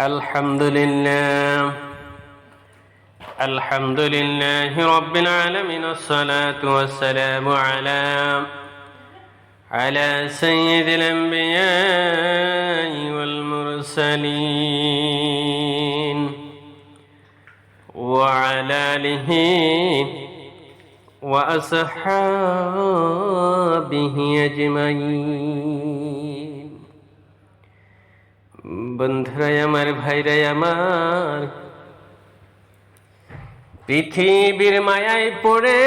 الحمد لله. الحمد لله رب العالمين. الصلاة والسلام على على سيد الأنبياء والمرسلين وعلى آله وأصحابه أجمعين. বন্ধুরাই আমার ভাইরাই আমার পৃথিবীর মায়ায় পড়ে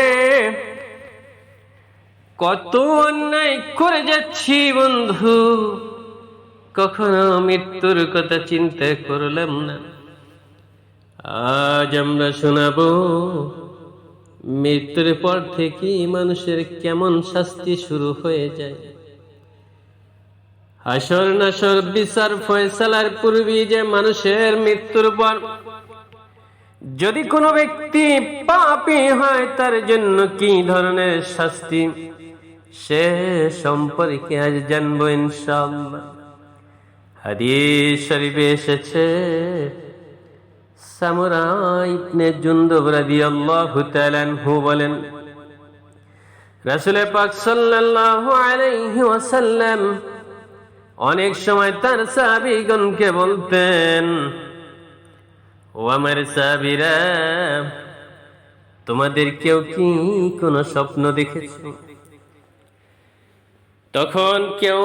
কত অন্যায় করে যাচ্ছি বন্ধু, কখনো মৃত্যুর কথা চিন্তা করলাম না। আজ আমরা শোনাবো, মৃত্যুর পর থেকে মানুষের কেমন শাস্তি শুরু হয়ে যায়। হাসর নাসর বিচার ফয়সালার পূর্বে যে মানুষের মৃত্যুর পর, যদি কোনো ব্যক্তি পাপি হয়, তার জন্য কি ধরনের শাস্তি? সে সম্পর্কে আজ জানব ইনশাআল্লাহ। হাদিস শরীফে এসেছে সামুরা ইবনে জুনদুব রাদিয়াল্লাহু তাআলা বলেন রাসূল পাক সাল্লাল্লাহু আলাইহি ওয়াসাল্লাম অনেক সময় তার সাহাবিগণকে বলতেন, ও আমার সাহাবিরা তোমাদের কেউ কি কোন স্বপ্ন দেখেছে? তখন কেউ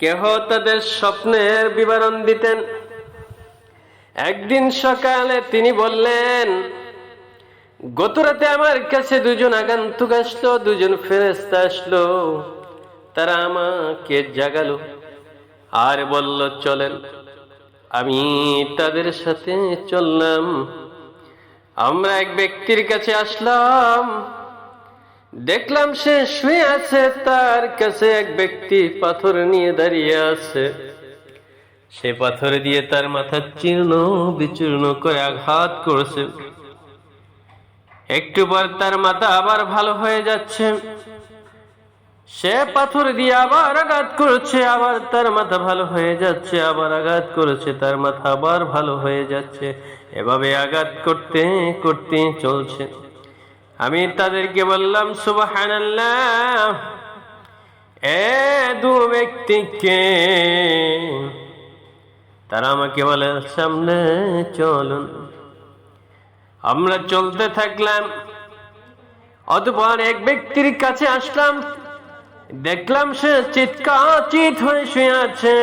কেহ তাদের স্বপ্নের বিবরণ দিতেন। একদিন সকালে তিনি বললেন গতরাতে আমার কাছে দুজন আগান্তুক আসলো, দুজন ফেরেস্তা আসলো। তারা আমাকে জাগালো আর বলল, চলেন, আমি তাদের সাথে চললাম। আমরা এক ব্যক্তির কাছে আসলাম। দেখলাম সে শুয়ে আছে, তার কাছে এক ব্যক্তি পাথর নিয়ে দাঁড়িয়ে আছে। সে পাথর দিয়ে তার মাথা চীর্ণ বিচূর্ণ করে আঘাত করছে। একটু পর তার মাথা আবার ভালো হয়ে যাচ্ছে। সে পাথর দিয়ে আবার আঘাত করেছে, আবার তার মাথা ভালো হয়ে যাচ্ছে, আবার আঘাত করেছে, তার মাথা আবার ভালো হয়ে যাচ্ছে। এভাবে আঘাত করতে করতে চলছে। আমি তাদেরকে বললাম, সুবহানাল্লাহ, এ দু ব্যক্তিকে তারা আমাকে বলে, সামনে চলুন। আমরা চলতে থাকলাম, অতপর এক ব্যক্তির কাছে আসলাম। দেখলাম সে চিৎকাচিত হয়ে শুয়ে আছে।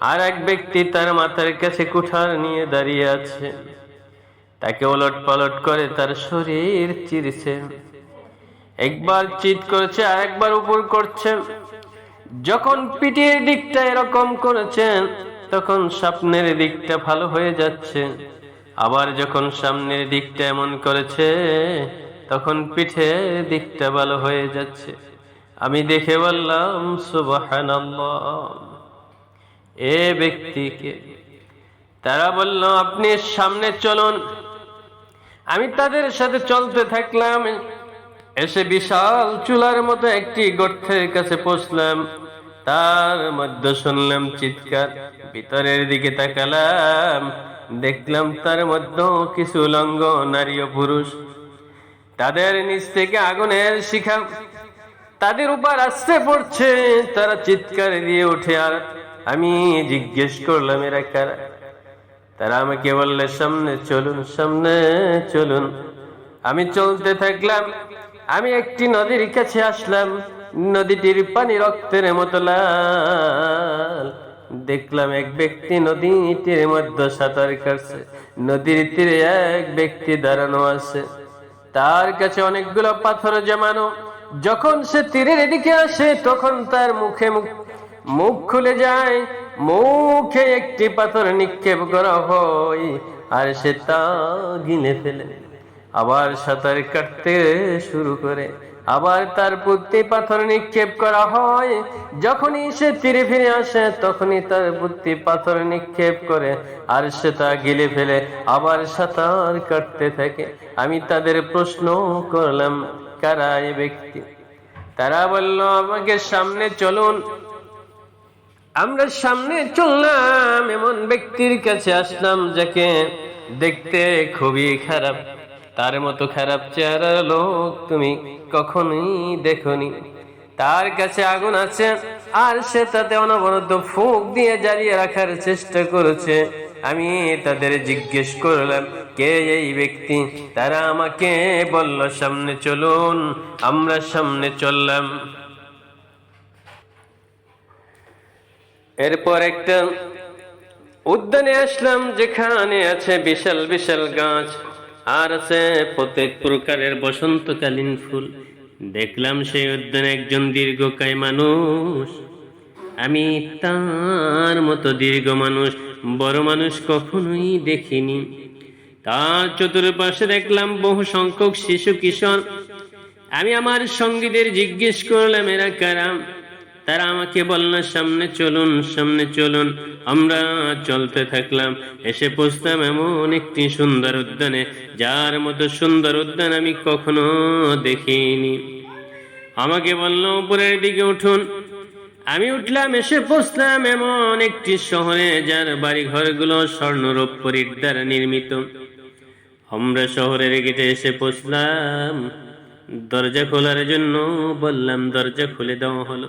আর এক ব্যক্তি তার মাথার কাছে কুঠার নিয়ে দাঁড়িয়ে আছে। তাকে ওলট পালট করে তার শরীর চিরছে। একবার চিৎ করেছে, আর একবার উপর করছে। যখন পিঠের দিকটা এরকম করেছেন তখন স্বপ্নের দিকটা ভালো হয়ে যাচ্ছে। আবার যখন সামনের দিকটা এমন করেছে, তখন পিঠের দিকটা ভালো হয়ে যাচ্ছে। আমি দেখে বললাম, সুবহানাল্লাহ। এ ব্যক্তিকে তারা বলল, আপনি সামনে চলুন। আমি তাদের সাথে চলতে থাকলাম। এসে বিশাল চুলার মতো একটি গর্তের কাছে পৌঁছলাম। তার মধ্যে শুনলাম চিৎকার, ভিতরের দিকে তাকালাম। দেখলাম তার মধ্যে কিছু লঙ্গ নারী ও পুরুষ। তাদের নিচ থেকে আগুনের শিখা তাদের উপর আসতে পড়ছে, তারা চিৎকার দিয়ে উঠে, আর আমি জিজ্ঞেস করলাম, এরা কারা? তারা আমাকে বললে, সামনে চলুন সামনে চলুন। আমি চলতে থাকলাম, আমি একটি নদীর কাছে আসলাম, নদীটির পানি রক্তের মতো লাল। দেখলাম এক ব্যক্তি নদীটির মধ্যে সাঁতার কাটছে, নদীর তীরে এক ব্যক্তি দাঁড়ানো আছে। তার কাছে অনেকগুলো পাথর জমানো যখন সে তীরের দিকে আসে, তখন তার মুখে মুখ মুখ খুলে যায়। মুখে একটি পাথর নিক্ষেপ করা হয়, আর সে তা গিলে ফেলে। আবার সাঁতার কাটতে শুরু করে। আবার তার বুদ্ধি পাথর নিক্ষেপ করা হয়। যখনই সে তীরে ফিরে আসে, তখনই তার বুদ্ধি পাথর নিক্ষেপ করে, আর সে তা গিলে ফেলে। আবার সাঁতার কাটতে থাকে। আমি তাদের প্রশ্ন করলাম ব্যক্তি। তারা বলল, আমাকে সামনে চলুন। আমরা সামনে চললাম। এমন ব্যক্তির কাছে আসলাম, যাকে দেখতে খুবই খারাপ। তার মতো খারাপ চেহারার লোক তুমি কখনোই দেখনি। তার কাছে আগুন আছে। আর সে তাতে অনবরত ফুক দিয়ে জ্বালিয়ে রাখার চেষ্টা করেছে। আমি তাদের জিজ্ঞেস করলাম, কে এই ব্যক্তি? তারা আমাকে বলল, সামনে চলুন, আমরা সামনে চললাম। এরপর একটা উদ্যানে আসলাম, যেখানে আছে বিশাল বিশাল গাছ, আর আছে প্রত্যেক প্রকারের বসন্তকালীন ফুল। দেখলাম সেই উদ্যানে একজন দীর্ঘকায় মানুষ। আমি তার মতো দীর্ঘ মানুষ বড় মানুষ কখনোই দেখিনি। তার চতুর্পাশে দেখলাম বহু সংখ্যক শিশু কিশোর। আমি আমার সঙ্গীদের জিজ্ঞেস করলাম, এরা কারাম তারা আমাকে বলল, সামনে চলুন সামনে চলুন, আমরা চলতে থাকলাম। এসে পৌঁছলাম এমন একটি সুন্দর উদ্যানে। যার মতো সুন্দর উদ্যান আমি কখনো দেখিনি। আমাকে বলল, উপরের দিকে উঠুন। আমি উঠলাম, এসে পৌঁছলাম এমন একটি শহরে যার বাড়ি ঘরগুলো স্বর্ণরূপরির দ্বারা নির্মিত। আমরা শহরের গেটে এসে পৌঁছলাম। দরজা খোলার জন্য বললাম, দরজা খুলে দেওয়া হলো।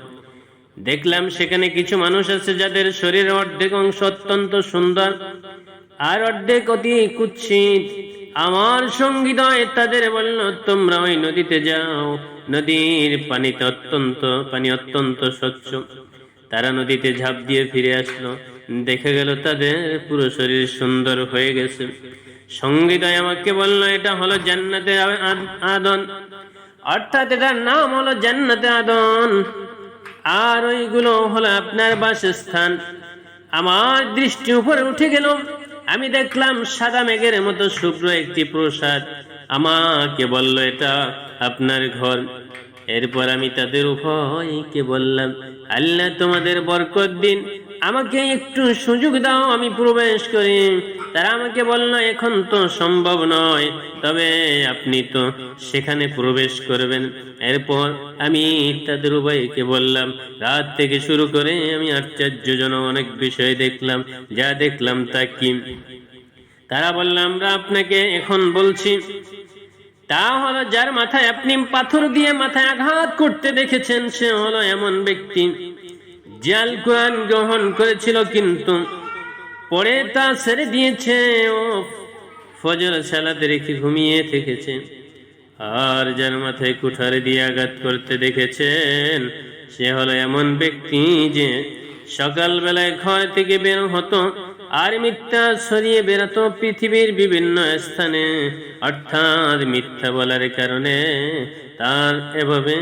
দেখলাম সেখানে কিছু মানুষ আছে যাদের শরীরের অর্ধেক অংশ অত্যন্ত সুন্দর আর অর্ধেক অতি কুৎসিত। আমার সঙ্গীদয় তাদের বলল, তোমরা ওই নদীতে যাও। নদীর পানিতে অত্যন্ত, পানি অত্যন্ত স্বচ্ছ। তারা নদীতে ঝাঁপ দিয়ে ফিরে আসলো। দেখে গেল তাদের পুরো শরীর সুন্দর হয়ে গেছে। সঙ্গীতায় আমাকে বলল, এটা হলো জান্নাতে আদন। অর্থাৎ এটার নাম হলো জান্নাতে আদন। আর ওইগুলো হলো আপনার বাসস্থান। আমার দৃষ্টি উপরে উঠে গেল। আমি দেখলাম সাদা মেঘের মতো শুভ্র একটি প্রসাদ। আমাকে বলল, এটা আপনার ঘর। এরপর আমি তাদের উভয়কে বললাম, আল্লাহ তোমাদের বরকত দিন। আমাকে একটু সুযোগ দাও, আমি প্রবেশ করি। তারা আমাকে বলল, এখন তো সম্ভব নয়। তবে আপনি তো সেখানে প্রবেশ করবেন। এরপর আমি তাদের উভয়কে বললাম, রাত থেকে শুরু করে আমি আশ্চর্যজনক অনেক বিষয় দেখলাম, যা দেখলাম তা কি? তারা বললাম আমরা আপনাকে এখন বলছি, তা হলো যার মাথায় আপনি পাথর দিয়ে মাথায় আঘাত করতে দেখেছেন, সে হলো এমন ব্যক্তি। জাল কোরআন গ্রহণ করেছিল কিন্তু পরে তা ছেড়ে দিয়েছে। ও ফজর সালাতে রেখে ঘুমিয়ে থেকেছে। আর যার মাথায় কুঠারে দিয়ে আঘাত করতে দেখেছেন, সে হলো এমন ব্যক্তি যে সকালবেলায় ঘর থেকে বের হতো আর মিথ্যা সরিয়ে বেরাতো পৃথিবীর বিভিন্ন স্থানে। অর্থাৎ মিথ্যা বলার কারণে তার এভাবে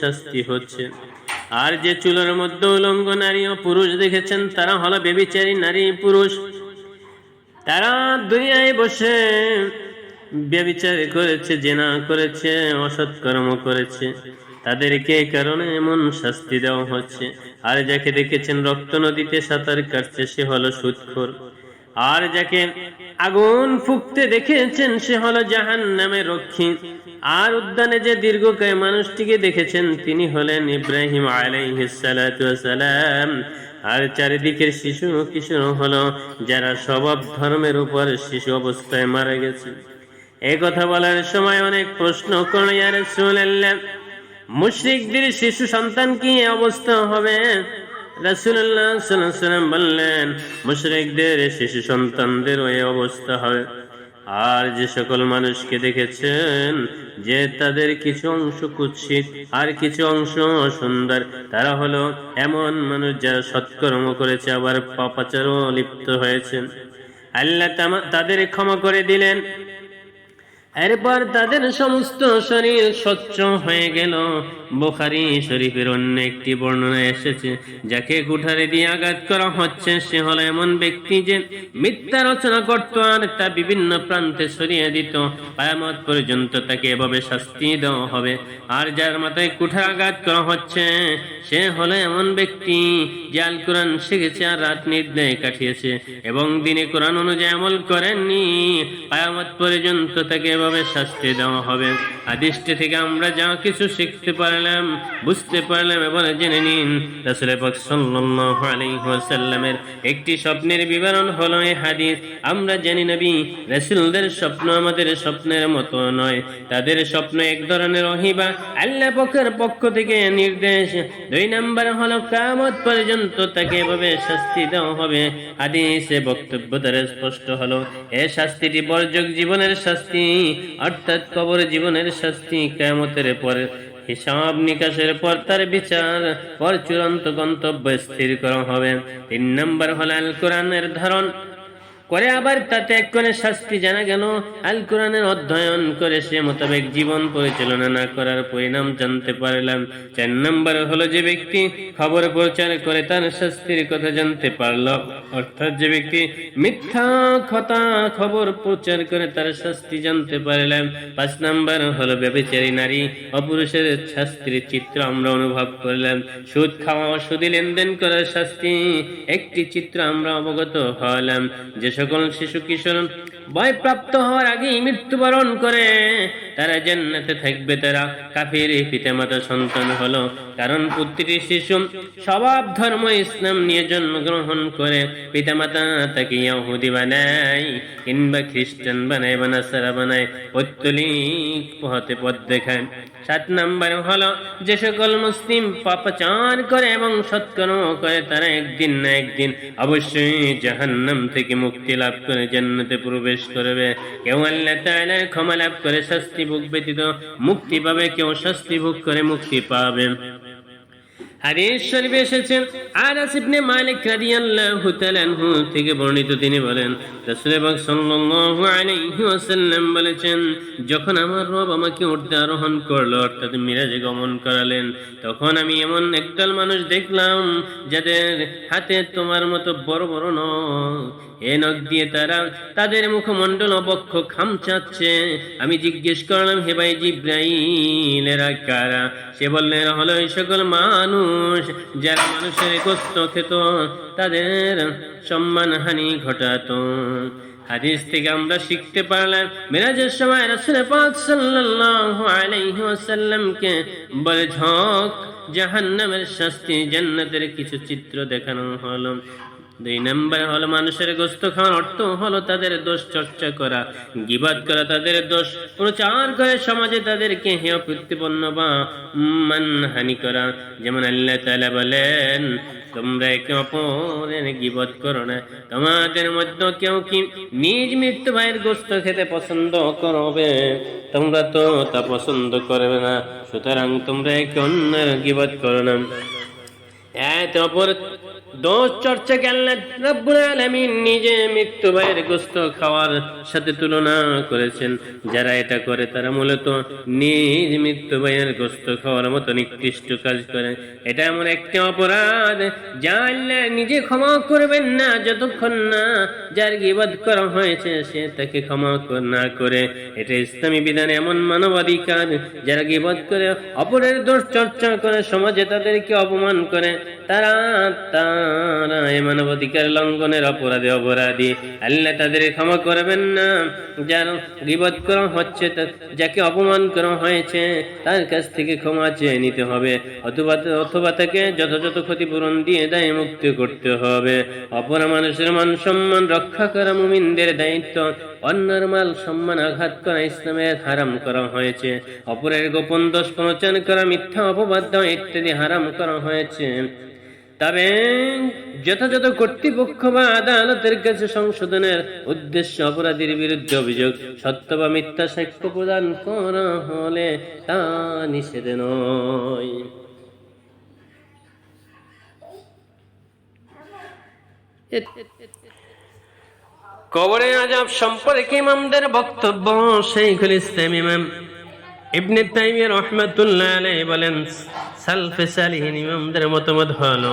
শাস্তি হচ্ছে। আর যে চুলের মধ্যে উলঙ্গ নারী ও পুরুষ দেখেছেন, তারা হলো বেবিচারী নারী পুরুষ। তারা দুনিয়ায় বসে ব্যবিচার করেছে, জেনা করেছে অসৎকর্ম করেছে। তাদেরকে কারণে এমন শাস্তি দেওয়া হচ্ছে। আর যাকে দেখেছেন, রক্ত নদীতে সাঁতার কাটছে, সে হলো সুৎখোর। আর যাকে আগুন ফুকতে দেখেছেন সে হলো জাহান নামে রক্ষী। আর উদ্যানে যে দীর্ঘকায় মানুষটিকে দেখেছেন, তিনি হলেন ইব্রাহিম আলাইহিসালাম আর চারিদিকের শিশু কিশোর হলো, যারা স্বভাব ধর্মের উপর শিশু অবস্থায় মারা গেছে। এই কথা বলার সময় অনেক প্রশ্ন ইয়ার মুশ্রিকদের শিশু সন্তান কি অবস্থা হবে? রাসুল্লাহ সাল্লাম বললেন, মুশরিকদের শিশু সন্তানদের ওই অবস্থা হবে। আর যে সকল মানুষকে দেখেছেন, যে তাদের কিছু অংশ কুৎসিত, আর কিছু অংশ সুন্দর, তারা হলো এমন মানুষ যারা সৎকর্ম করেছে, আবার পাপাচারও লিপ্ত হয়েছে আল্লাহ তাদের ক্ষমা করে দিলেন। এরপর তাদের সমস্ত শরীর স্বচ্ছ হয়ে গেল। বোখারি শরীফের অন্য একটি বর্ণনা এসেছে, যাকে কুঠারে দিয়ে আঘাত করা হচ্ছে। সে হলো এমন ব্যক্তি যে মিথ্যা রচনা করত আর তা বিভিন্ন প্রান্তে সরিয়ে দিত। পায়ামত পর্যন্ত তাকে এভাবে শাস্তি দেওয়া হবে। আর যার মাথায় কুঠার আঘাত করা হচ্ছে, সে হলো এমন ব্যক্তি যে আল কোরআন শিখেছে আর রাত নির্দয় কাটিয়েছে এবং দিনে কোরআন অনুযায়ী আমল করেননি। পায়ামত পর্যন্ত তাকে কীভাবে শাস্তি দেওয়া হবে? আদিষ্টি থেকে আমরা যা কিছু শিখতে পারলাম, বুঝতে পারলাম এবার জেনে নিন। রাসূল পাক সাল্লাল্লাহু আলাইহি ওয়াসাল্লামের একটি স্বপ্নের বিবরণ হলো এই হাদিস। আমরা জানি নবী, রাসূলদের স্বপ্ন আমাদের স্বপ্নের মতো নয়। তাদের স্বপ্ন এক ধরনের অহিবা, আল্লাহ পক্ষের পক্ষ থেকে নির্দেশ। দুই নাম্বার হলো কামত পর্যন্ত তাকে এভাবে শাস্তি দেওয়া হবে। হাদিসে বক্তব্য দ্বারা স্পষ্ট হলো, এ শাস্তিটি বর্জক জীবনের শাস্তি। অর্থাৎ কবর জীবনের শাস্তি কেমতের পরে, হিসাব নিকাশের পর তার বিচার, পর চূড়ান্ত গন্তব্য স্থির করা হবে। তিন নম্বর হল আল কোরআনের ধারণ করে আবার তাতে এক করে শাস্তি জানা গেল। আল কোরআনের অধ্যয়ন করে সে মোতাবেক জীবন পরিচালনা না করার পরিণাম জানতে পারলাম। চার নম্বর হলো যে ব্যক্তি খবর প্রচার করে তার শাস্তির কথা জানতে পারল। অর্থাৎ যে ব্যক্তি মিথ্যা কথা খবর প্রচার করে তার শাস্তি জানতে পারলাম। পাঁচ নম্বর হলো ব্যবচারী নারী, অপুরুষের শাস্তির চিত্র আমরা অনুভব করলাম। সুদ খাওয়া ও সুদী লেনদেন করার শাস্তি, একটি চিত্র আমরা অবগত হলাম। যে সকল শিশু কিশোর ভয়প্রাপ্ত হওয়ার আগেই মৃত্যুবরণ করে। তারা জান্নাতে থাকবে তারা। কাফির পিতামাতা সন্তান হলো। কারণ প্রতিটি শিশু স্বভাব, ধর্ম, ইসলাম নিয়ে জন্মগ্রহণ করে। পিতামাতা তাকে ইহুদি বানায় কিংবা খ্রিস্টান বানায় বা নাসারা বানায়। পৈত্তলিক পথে পথ দেখায়। সাত নম্বর হলো, যে সকল মুসলিম পাপাচার করে এবং সৎকর্ম করে, তারা একদিন না একদিন অবশ্যই জাহান্নাম থেকে মুক্তি লাভ করে, জান্নাতে প্রবেশ করবে। কেউ আল্লাহ তাআলার ক্ষমা লাভ করে, শাস্তি ভোগ ব্যতীত মুক্তি পাবে, কেউ শাস্তি ভোগ করে মুক্তি পাবে। হাদিস শরীফে এসেছেন আনাস ইবনে মালিক রাদিয়াল্লাহু তাআলা আনহু থেকে বর্ণিত। তিনি বলেন, রাসূল পাক সাল্লাল্লাহু আলাইহি ওয়াসাল্লাম বলেছেন, যখন আমার রব আমাকে উঠতে আরোহণ করল, অর্থাৎ মিরাজে গমন করালেন, তখন আমি এমন একদল মানুষ দেখলাম, যাদের হাতে তোমার মতো বড় বড় নখ এ নখ দিয়ে তারা তাদের মুখমণ্ডল অবক্ষ খামচাচ্ছে। আমি জিজ্ঞেস করলাম, হে ভাই জিব্রাইল, এরা কারা? সে বললেন হলো সকল মানুষ, যারা মানুষের কষ্ট খেত, তাদের সম্মান হানি ঘটাতো। হাদিস থেকে আমরা শিখতে পারলাম, মেরাজের সময় রাসূল পাক সাল্লাল্লাহু আলাইহি ওয়াসাল্লামকে বলে, ঝক, জাহান্নামের শাস্তি, জান্নাতের কিছু চিত্র দেখানো হলো। দুই নম্বর হলো মানুষের গোস্ত খাওয়ার অর্থ হলো তাদের দোষ চর্চা করা গিবাদ করা তাদের দোষ, প্রচার করে সমাজে তাদেরকে হেয় প্রতিপন্ন বা মানহানি করা। যেমন আল্লাহ তাআলা বলেন, তোমরা একে অপরের গিবত করো না। তোমাদের মধ্যে কেউ কি নিজ মৃত্যু ভাইয়ের গোস্ত খেতে পছন্দ করবে? তোমরা তো তা পছন্দ করবে না। সুতরাং তোমরা একে অন্যের গিবত করো না। এত অপর দোষ চর্চাকে আল্লাহ রাব্বুল নিজে মৃত্যু ভাইয়ের গোস্ত খাওয়ার সাথে তুলনা করেছেন। যারা এটা করে, তারা মূলত নিজ মৃত্যু ভাইয়ের গোস্ত খাওয়ার মতো নিকৃষ্ট কাজ করে। এটা এমন একটি অপরাধ, যা নিজে ক্ষমা করবেন না, যতক্ষণ না যার গিবাদ করা হয়েছে, সে তাকে ক্ষমা না করে। এটা ইসলামী বিধানে এমন মানবাধিকার, যারা গিবাদ করে, অপরের দোষ চর্চা করে, সমাজে তাদেরকে অপমান করে। তারা তারা মানবাধিকার লঙ্ঘনের অপরাধে অপরাধী। আল্লাহ তাদের ক্ষমা করবেন না। যার গিবত করা হচ্ছে যাকে অপমান করা হয়েছে, তার কাছ থেকে ক্ষমা চেয়ে নিতে হবে। অথবা তাকে যথাযথ ক্ষতিপূরণ দিয়ে দায় মুক্তি করতে হবে। অপর মানুষের মান সম্মান রক্ষা করা মুমিনদের দায়িত্ব। অন্যের মাল সম্মান আঘাত করা ইসলামের হারাম করা হয়েছে। অপরের গোপন দোষ প্রচার করা মিথ্যা অপবাদ ইত্যাদি হারাম করা হয়েছে। তবে যথাযথ কর্তৃপক্ষ বা আদালতের কাছে সংশোধনের উদ্দেশ্য অপরাধীর বিরুদ্ধে অভিযোগ, সত্য বা মিথ্যা সাক্ষ্য প্রদান করা হলে তা নিষেধ নয়। কবরে আজাব সম্পর্কে ইমামদের বক্তব্য সেইখুল ইসলাম ইমাম ইবনে তাইমিয়া রহমাতুল্লাহ আলাইহি বলেন সালফে মতামত হলো,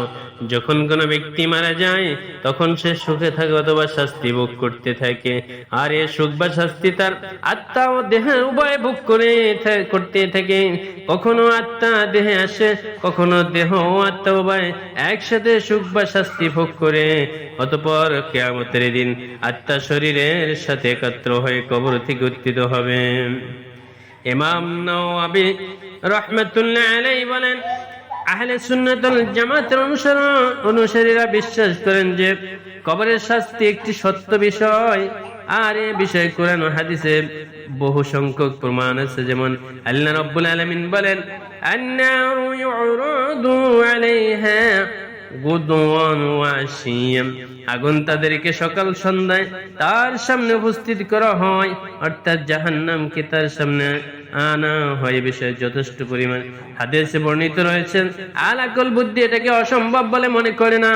যখন কোনো ব্যক্তি মারা যায়, তখন সে সুখে থাকে অথবা শাস্তি ভোগ করতে থাকে। আর এ সুখ বা শাস্তি তার আত্মা ও দেহ উভয় ভোগ করে করতে থাকে। কখনো আত্মা দেহে আসে, কখনো দেহ ও আত্মা উভয় একসাথে সুখ বা শাস্তি ভোগ করে। অতপর কেয়ামতের দিন আত্মা শরীরের সাথে একাত্র হয়ে কবর থেকে উত্থিত হবে। ইমাম নওয়াবি অনুসারীরা বিশ্বাস করেন যে কবরের শাস্তি একটি সত্য বিষয়। আর এ বিষয়ে কোরআন হাদিসে বহু সংখ্যক প্রমাণ আছে, যেমন আল্লাহ রাব্বুল আলামিন বলেন আগুন তাদেরকে সকাল সন্ধ্যায় তার সামনে উপস্থিত করা হয়, অর্থাৎ জাহান্নামকে তার সামনে আনা হয় বিষয়ে যথেষ্ট পরিমাণ। বর্ণিত রয়েছেন আল আকল বুদ্ধি এটাকে অসম্ভব বলে মনে করে না।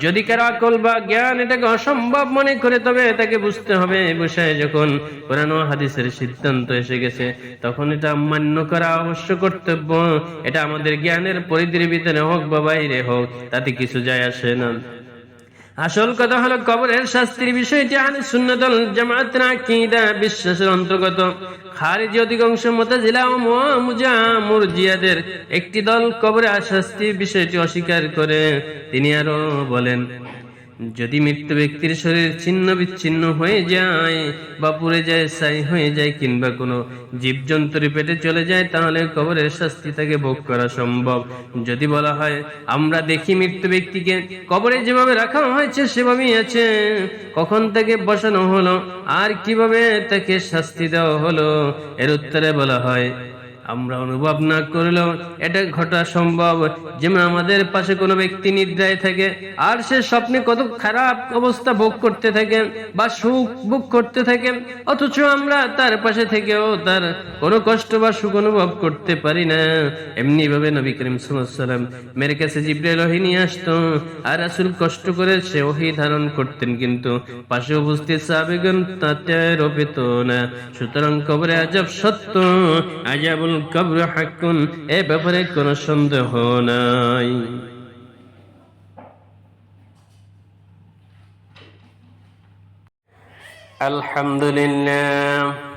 যদি কারও আকল বা জ্ঞান এটাকে অসম্ভব মনে করে, তবে তাকে বুঝতে হবে বিষয়ে যখন কোরআন হাদিসের সিদ্ধান্ত এসে গেছে, তখন এটা মান্য করা অবশ্য কর্তব্য। এটা আমাদের জ্ঞানের পরিধির ভিতরে হোক বা বাইরে হোক, তাতে কিছু যায় আসে না। আসল কথা হলো কবরের শাস্তির বিষয়টি আহলে সুন্নাতুল জামাতের আকীদা বিশ্বাসের অন্তর্গত। খারিজি অধিকাংশ মতে জেলা ও মুজা মুরজিয়াদের একটি দল কবরে শাস্তির বিষয়টি অস্বীকার করে। তিনি আরও বলেন যদি মৃত্যু ব্যক্তির শরীর ছিন্ন বিচ্ছিন্ন হয়ে যায় বা পুড়ে যায় ছাই হয়ে যায় কিংবা কোনো জীবজন্তুর পেটে চলে যায়, তাহলে কবরের শাস্তি তাকে ভোগ করা সম্ভব। যদি বলা হয়, আমরা দেখি মৃত্যু ব্যক্তিকে কবরে যেভাবে রাখা হয়েছে, সেভাবেই আছে। কখন তাকে বসানো হলো? আর কীভাবে তাকে শাস্তি দেওয়া হলো? এর উত্তরে বলা হয় আমরা অনুভব না করলেও এটা ঘটা সম্ভব। যেমন আমাদের পাশে কোনো ব্যক্তি নিদ্রায় থাকে, আর সে স্বপ্নে কত খারাপ অবস্থা ভোগ করতে থাকে বা সুখ ভোগ করতে থাকে, অথচ আমরা তার পাশে থেকেও তার কোনো কষ্ট বা সুখ অনুভব করতে পারি না। এমনি ভাবে নবী করিম সাল্লাম মেরে কাছে জিব্রাইল ওহী নিয়ে আসতো, আর রাসূল কষ্ট করে সে ওহী ধারণ করতেন, কিন্তু পাশে উপস্থিত সাহাবীগণ তাতে রোপিত না। সুতরাং কবরে আজব সত্য আজাবুল কবর হাকুন এ ব্যাপারে কোনো সন্দেহ নাই। আলহামদুলিল্লাহ।